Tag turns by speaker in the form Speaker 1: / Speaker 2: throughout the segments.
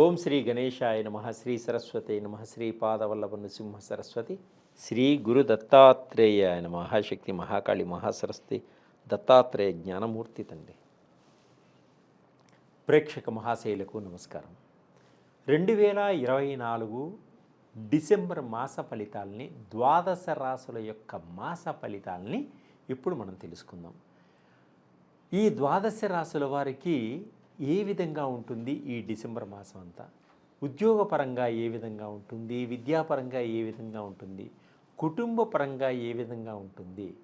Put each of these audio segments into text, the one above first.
Speaker 1: ఓం శ్రీ గణేశాయ నమ శ్రీ సరస్వతి నమ శ్రీ పాదవల్లభ నృసింహ సరస్వతి శ్రీ గురు దత్తాత్రేయాయ మహాశక్తి మహాకాళి మహాసరస్వతి దత్తాత్రేయ జ్ఞానమూర్తి తండ్రి. ప్రేక్షక మహాశైలకు నమస్కారం. రెండు వేల ఇరవై నాలుగు డిసెంబర్ మాస ఫలితాలని ద్వాదశ రాసుల యొక్క మాస ఫలితాలని ఇప్పుడు మనం తెలుసుకుందాం. ఈ ద్వాదశ రాసుల వారికి ఏ విధంగా ఉంటుంది ఈ డిసెంబర్ మాసం అంతా? ఉద్యోగపరంగా ఏ విధంగా ఉంటుంది? విద్యాపరంగా ఏ విధంగా ఉంటుంది? కుటుంబ పరంగా ఏ విధంగా ఉంటుంది?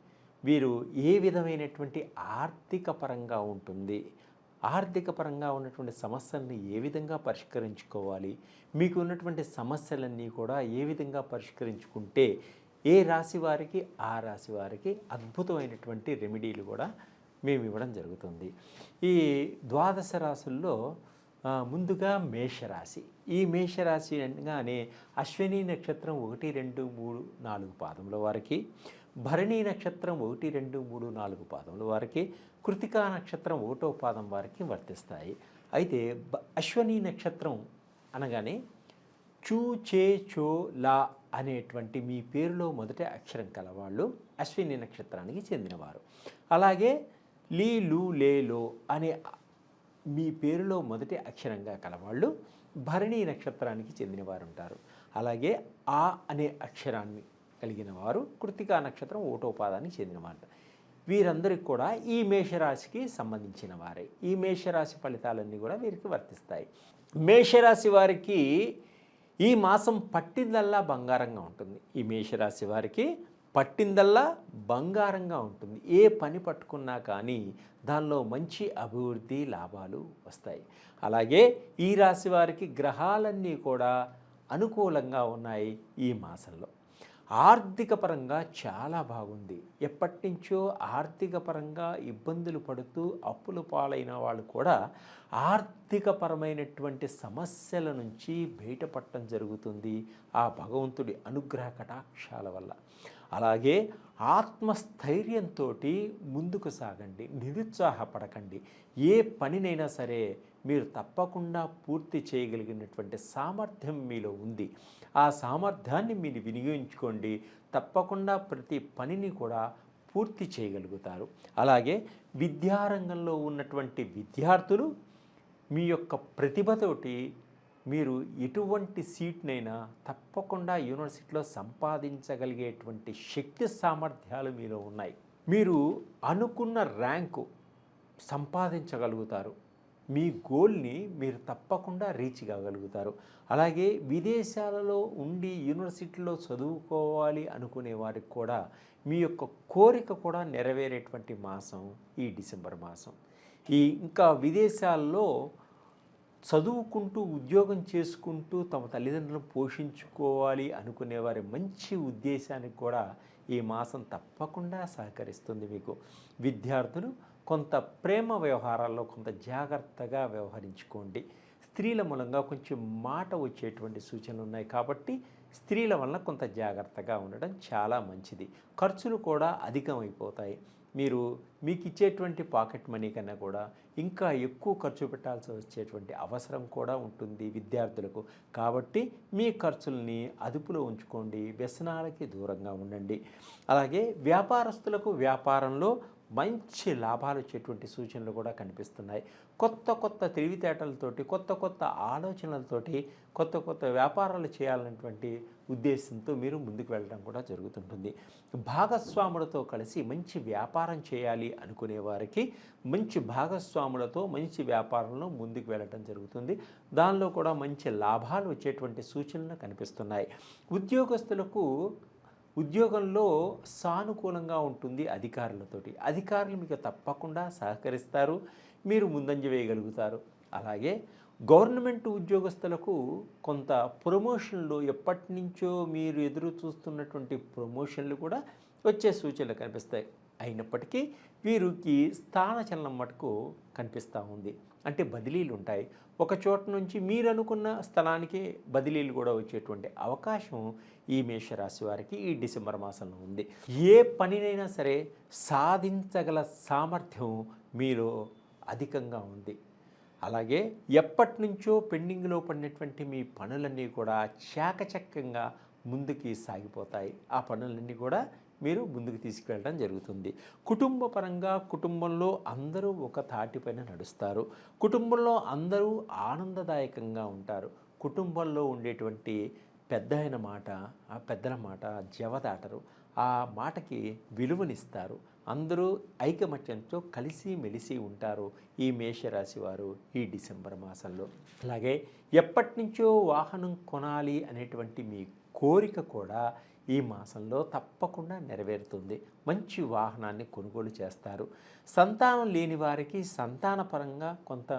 Speaker 1: వీరు ఏ విధమైనటువంటి ఆర్థిక పరంగా ఉంటుంది? ఆర్థిక పరంగా ఉన్నటువంటి సమస్యల్ని ఏ విధంగా పరిష్కరించుకోవాలి? మీకు ఉన్నటువంటి సమస్యలన్నీ కూడా ఏ విధంగా పరిష్కరించుకుంటే ఏ రాశి వారికి ఆ రాశి వారికి అద్భుతమైనటువంటి రెమెడీలు కూడా మేము ఇవ్వడం జరుగుతుంది. ఈ ద్వాదశ రాసుల్లో ముందుగా మేషరాశి. ఈ మేషరాశి అనగానే అశ్విని నక్షత్రం ఒకటి రెండు మూడు నాలుగు పాదముల వారికి భరణి నక్షత్రం ఒకటి రెండు మూడు నాలుగు పాదముల వారికి కృతికా నక్షత్రం ఒకటో పాదం వారికి వర్తిస్తాయి. అయితే అశ్వని నక్షత్రం అనగానే చూ చే చో లా అనేటువంటి మీ పేరులో మొదటి అక్షరం కలవాళ్ళు అశ్విని నక్షత్రానికి చెందినవారు. అలాగే లీ లు లే లో అనే మీ పేరులో మొదటి అక్షరంగా కలవాళ్ళు భరణి నక్షత్రానికి చెందినవారు ఉంటారు అలాగే ఆ అనే అక్షరాన్ని కలిగిన వారు కృతికా నక్షత్రం ఓటోపాదానికి చెందినవారు. వీరందరికీ కూడా ఈ మేషరాశికి సంబంధించిన వారే. ఈ మేషరాశి ఫలితాలన్నీ కూడా వీరికి వర్తిస్తాయి. మేషరాశి వారికి ఈ మాసం పట్టిందల్లా బంగారంగా ఉంటుంది. ఈ మేషరాశి వారికి పట్టిందల్లా బంగారంగా ఉంటుంది. ఏ పని పట్టుకున్నా కానీ దానిలో మంచి అభివృద్ధి లాభాలు వస్తాయి. అలాగే ఈ రాశి వారికి గ్రహాలన్నీ కూడా అనుకూలంగా ఉన్నాయి ఈ మాసంలో. ఆర్థిక పరంగా చాలా బాగుంది. ఎప్పటి నుంచో ఆర్థిక పరంగా ఇబ్బందులు పడుతూ అప్పులు పాలైన వాళ్ళు కూడా ఆర్థికపరమైనటువంటి సమస్యల నుంచి బయటపడటం జరుగుతుంది ఆ భగవంతుడి అనుగ్రహ కటాక్షాల వల్ల. అలాగే ఆత్మస్థైర్యంతో ముందుకు సాగండి నిరుత్సాహపడకండి. ఏ పనినైనా సరే మీరు తప్పకుండా పూర్తి చేయగలిగినటువంటి సామర్థ్యం మీలో ఉంది. ఆ సామర్థ్యాన్ని మీరు వినియోగించుకోండి. తప్పకుండా ప్రతి పనిని కూడా పూర్తి చేయగలుగుతారు. అలాగే విద్యారంగంలో ఉన్నటువంటి విద్యార్థులు మీ యొక్క ప్రతిభతోటి మీరు ఎటువంటి సీట్నైనా తప్పకుండా యూనివర్సిటీలో సంపాదించగలిగేటువంటి శక్తి సామర్థ్యాలు మీలో ఉన్నాయి. మీరు అనుకున్న ర్యాంకు సంపాదించగలుగుతారు. మీ గోల్ని మీరు తప్పకుండా రీచ్ కాగలుగుతారు. అలాగే విదేశాలలో ఉండి యూనివర్సిటీలో చదువుకోవాలి అనుకునే వారికి కూడా మీ యొక్క కోరిక కూడా నెరవేరేటువంటి మాసం ఈ డిసెంబర్ మాసం. ఈ ఇంకా విదేశాల్లో చదువుకుంటూ ఉద్యోగం చేసుకుంటూ తమ తల్లిదండ్రులను పోషించుకోవాలి అనుకునే వారి మంచి ఉద్దేశానికి కూడా ఈ మాసం తప్పకుండా సహకరిస్తుంది మీకు. విద్యార్థులు కొంత ప్రేమ వ్యవహారాల్లో కొంత జాగ్రత్తగా వ్యవహరించుకోండి. స్త్రీల మూలంగా కొంచెం మాట వచ్చేటువంటి సూచనలు ఉన్నాయి కాబట్టి స్త్రీల వలన కొంత జాగ్రత్తగా ఉండడం చాలా మంచిది. ఖర్చులు కూడా అధికమైపోతాయి. మీరు మీకు ఇచ్చేటువంటి పాకెట్ మనీ కన్నా కూడా ఇంకా ఎక్కువ ఖర్చు పెట్టాల్సి వచ్చేటువంటి అవసరం కూడా ఉంటుంది విద్యార్థులకు. కాబట్టి మీ ఖర్చుల్ని అదుపులో ఉంచుకోండి వ్యసనాలకి దూరంగా ఉండండి. అలాగే వ్యాపారస్తులకు వ్యాపారంలో మంచి లాభాలు వచ్చేటువంటి సూచనలు కూడా కనిపిస్తున్నాయి. కొత్త కొత్త తెలివితేటలతోటి కొత్త కొత్త ఆలోచనలతోటి కొత్త కొత్త వ్యాపారాలు చేయాలన్నటువంటి ఉద్దేశంతో మీరు ముందుకు వెళ్ళడం కూడా జరుగుతుంటుంది. భాగస్వాములతో కలిసి మంచి వ్యాపారం చేయాలి అనుకునే వారికి మంచి భాగస్వాములతో మంచి వ్యాపారంలో ముందుకు వెళ్ళడం జరుగుతుంది. దానిలో కూడా మంచి లాభాలు వచ్చేటువంటి సూచనలు కనిపిస్తున్నాయి. ఉద్యోగస్తులకు ఉద్యోగంలో సానుకూలంగా ఉంటుంది అధికారులతోటి. అధికారులు మీకు తప్పకుండా సహకరిస్తారు మీరు ముందంజ వేయగలుగుతారు. అలాగే గవర్నమెంట్ ఉద్యోగస్తులకు కొంత ప్రమోషన్లు ఎప్పటి నుంచో మీరు ఎదురు చూస్తున్నటువంటి ప్రమోషన్లు కూడా వచ్చే సూచనలు కనిపిస్తాయి. అయినప్పటికీ వీరికి స్థానచలనం మటుకు కనిపిస్తూ ఉంది. అంటే బదిలీలు ఉంటాయి ఒక చోట నుంచి మీరు అనుకున్న స్థలానికి బదిలీలు కూడా వచ్చేటువంటి అవకాశం ఈ మేషరాశి వారికి ఈ డిసెంబర్ మాసంలో ఉంది. ఏ పనినైనా సరే సాధించగల సామర్థ్యం మీలో అధికంగా ఉంది. అలాగే ఎప్పటి నుంచో పెండింగ్లో పడినటువంటి మీ పనులన్నీ కూడా చాకచక్యంగా ముందుకి సాగిపోతాయి. ఆ పనులన్నీ కూడా మీరు ముందుకు తీసుకువెళ్ళడం జరుగుతుంది. కుటుంబ పరంగా కుటుంబంలో అందరూ ఒక తాటిపైన నడుస్తారు. కుటుంబంలో అందరూ ఆనందదాయకంగా ఉంటారు. కుటుంబంలో ఉండేటువంటి పెద్ద అయిన మాట ఆ పెద్దల మాట జవదాటరు. ఆ మాటకి విలువనిస్తారు. అందరూ ఐకమత్యంతో కలిసి మెలిసి ఉంటారు ఈ మేషరాశి వారు ఈ డిసెంబర్ మాసంలో. అలాగే ఎప్పటి నుంచో వాహనం కొనాలి అనేటువంటి మీ కోరిక కూడా ఈ మాసంలో తప్పకుండా నెరవేరుతుంది. మంచి వాహనాన్ని కొనుగోలు చేస్తారు. సంతానం లేని వారికి సంతానపరంగా కొంత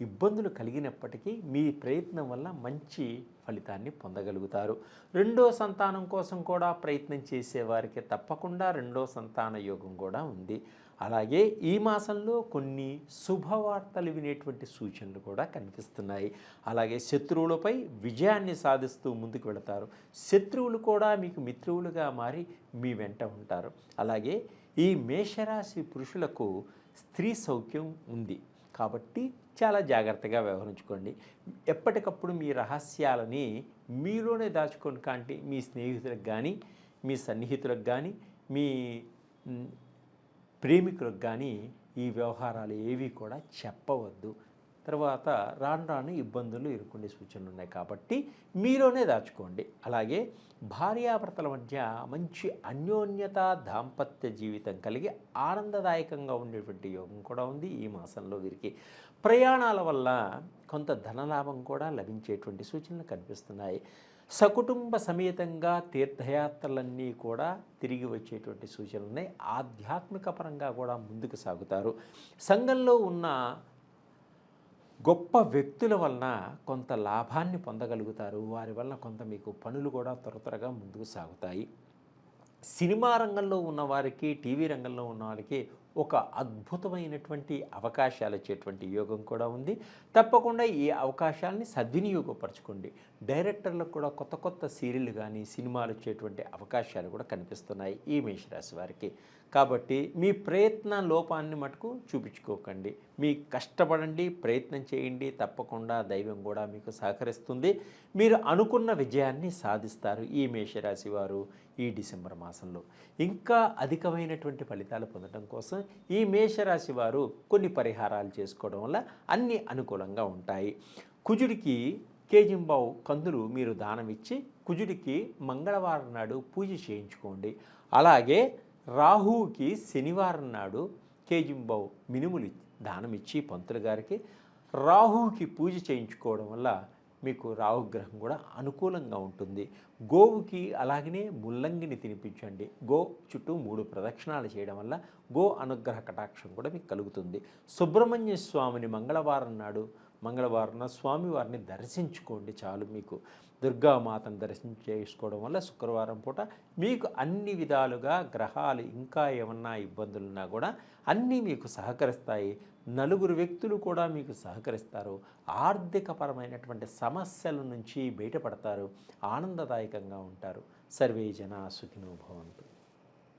Speaker 1: ఇబ్బందులు కలిగినప్పటికీ మీ ప్రయత్నం వల్ల మంచి ఫలితాన్ని పొందగలుగుతారు. రెండో సంతానం కోసం కూడా ప్రయత్నం చేసేవారికి తప్పకుండా రెండో సంతాన యోగం కూడా ఉంది. అలాగే ఈ మాసంలో కొన్ని శుభవార్తలు వినేటువంటి సూచనలు కూడా కనిపిస్తున్నాయి. అలాగే శత్రువులపై విజయాన్ని సాధిస్తూ ముందుకు వెళతారు. శత్రువులు కూడా మీకు మిత్రువులుగా మారి మీ వెంట ఉంటారు. అలాగే ఈ మేషరాశి పురుషులకు స్త్రీ సౌఖ్యం ఉంది. కాబట్టి చాలా జాగ్రత్తగా వ్యవహరించుకోండి. ఎప్పటికప్పుడు మీ రహస్యాలని మీలోనే దాచుకొని కాంటి మీ స్నేహితులకు కానీ మీ సన్నిహితులకు కానీ మీ ప్రేమికులకు కానీ ఈ వ్యవహారాలు ఏవి కూడా చెప్పవద్దు. తర్వాత రాను రాను ఇబ్బందులు ఎదుర్కొనే సూచనలు ఉన్నాయి కాబట్టి మీలోనే దాచుకోండి. అలాగే భార్యాభర్తల మధ్య మంచి అన్యోన్యత దాంపత్య జీవితం కలిగి ఆనందదాయకంగా ఉండేటువంటి యోగం కూడా ఉంది ఈ మాసంలో వీరికి. ప్రయాణాల వల్ల కొంత ధనలాభం కూడా లభించేటువంటి సూచనలు కనిపిస్తున్నాయి. సకుటుంబ సమేతంగా తీర్థయాత్రలన్నీ కూడా తిరిగి వచ్చేటువంటి సూచనలు ఉన్నాయి. ఆధ్యాత్మిక పరంగా కూడా ముందుకు సాగుతారు. సంఘంలో ఉన్న గొప్ప వ్యక్తుల వలన కొంత లాభాన్ని పొందగలుగుతారు. వారి వలన కొంత మీకు పనులు కూడా త్వర త్వరగా ముందుకు సాగుతాయి. సినిమా రంగంలో ఉన్న వారికి టీవీ రంగంలో ఉన్న వారికి ఒక అద్భుతమైనటువంటి అవకాశాలు ఇచ్చేటువంటి యోగం కూడా ఉంది. తప్పకుండా ఈ అవకాశాలని సద్వినియోగపరచుకోండి. డైరెక్టర్లకు కూడా కొత్త కొత్త సీరియల్ కానీ సినిమాలు వచ్చేటువంటి అవకాశాలు కూడా కనిపిస్తున్నాయి ఈ మేషరాశి వారికి. కాబట్టి మీ ప్రయత్న లోపాన్ని మటుకు చూపించుకోకండి. మీ కష్టపడండి ప్రయత్నం చేయండి తప్పకుండా దైవం కూడా మీకు సహకరిస్తుంది. మీరు అనుకున్న విజయాన్ని సాధిస్తారు ఈ మేషరాశి వారు ఈ డిసెంబర్ మాసంలో. ఇంకా అధికమైనటువంటి ఫలితాలు పొందడం కోసం ఈ మేషరాశి వారు కొన్ని పరిహారాలు చేసుకోవడం వల్ల అన్నీ అనుకూలంగా ఉంటాయి. కుజుడికి కేజింబావు కందులు మీరు దానం ఇచ్చి కుజుడికి మంగళవారం నాడు పూజ చేయించుకోండి. అలాగే రాహువుకి శనివారం నాడు కేజింబావు మినుములు దానం ఇచ్చి పంతులు గారికి రాహువుకి పూజ చేయించుకోవడం వల్ల మీకు రాహుగ్రహం కూడా అనుకూలంగా ఉంటుంది. గోవుకి అలాగనే ముల్లంగిని తినిపించండి. గో చుట్టూ మూడు ప్రదక్షిణాలు చేయడం వల్ల గో అనుగ్రహ కటాక్షం కూడా మీకు కలుగుతుంది. సుబ్రహ్మణ్య స్వామిని మంగళవారం నాడు మంగళవారం స్వామివారిని దర్శించుకోండి చాలు మీకు. దుర్గామాతను దర్శనం చేసుకోవడం వల్ల శుక్రవారం పూట మీకు అన్ని విధాలుగా గ్రహాలు ఇంకా ఏమన్నా ఇబ్బందులున్నా కూడా అన్నీ మీకు సహకరిస్తాయి. నలుగురు వ్యక్తులు కూడా మీకు సహకరిస్తారు. ఆర్థికపరమైనటువంటి సమస్యల నుంచి బయటపడతారు. ఆనందదాయకంగా ఉంటారు. సర్వే జన సుఖినో భవంతు.